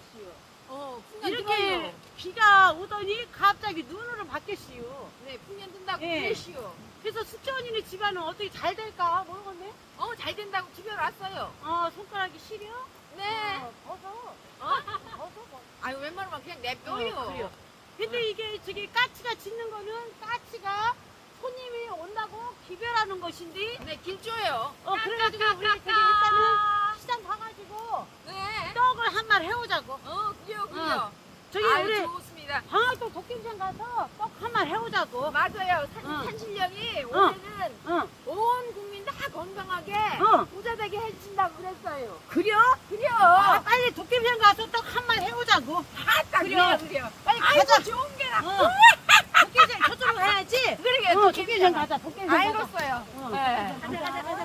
되겠어요. 어, 풍년 이렇게 들어요. 비가 오더니 갑자기 눈으로 바뀌었어요. 네, 풍년 든다고 예. 그러시오. 그래서 숙제 언니네 집안은 어떻게 잘 될까 모르겠네. 어, 잘 된다고 집에 왔어요. 어 손가락이 시려? 네. 어, 벗어. 어? 벗어 벗어. 아유, 웬만하면 그냥 어, 냅둬요. 그래요. 근데 이게 저기 까치가 짖는 거는 까치가 손님이 온다고 기별하는 것인데 네, 길줘요. 어 그래가지고 우리 저기 일단은 시장 가가지고 네. 말 해오자고 어, 그래요, 그래요. 저기 아유, 우리 좋습니다. 방학도 도김장 가서 떡한말 해오자고 맞아요. 산, 어. 산신령이 어. 올해는 응온 국민 다 건강하게 어. 부자 되게 해준다고 그랬어요. 그려? 그래요. 아, 빨리 도김장 가서 떡한말 해오자고 아따, 그래요. 그래요, 그래요. 빨리 아이고, 가자 좋은 게라. 어. 도김장 저쪽으로 해야지 그러게, 어 도김장 가자 도김장 가자 알겠어요. 어. 네. 가자 가자 가자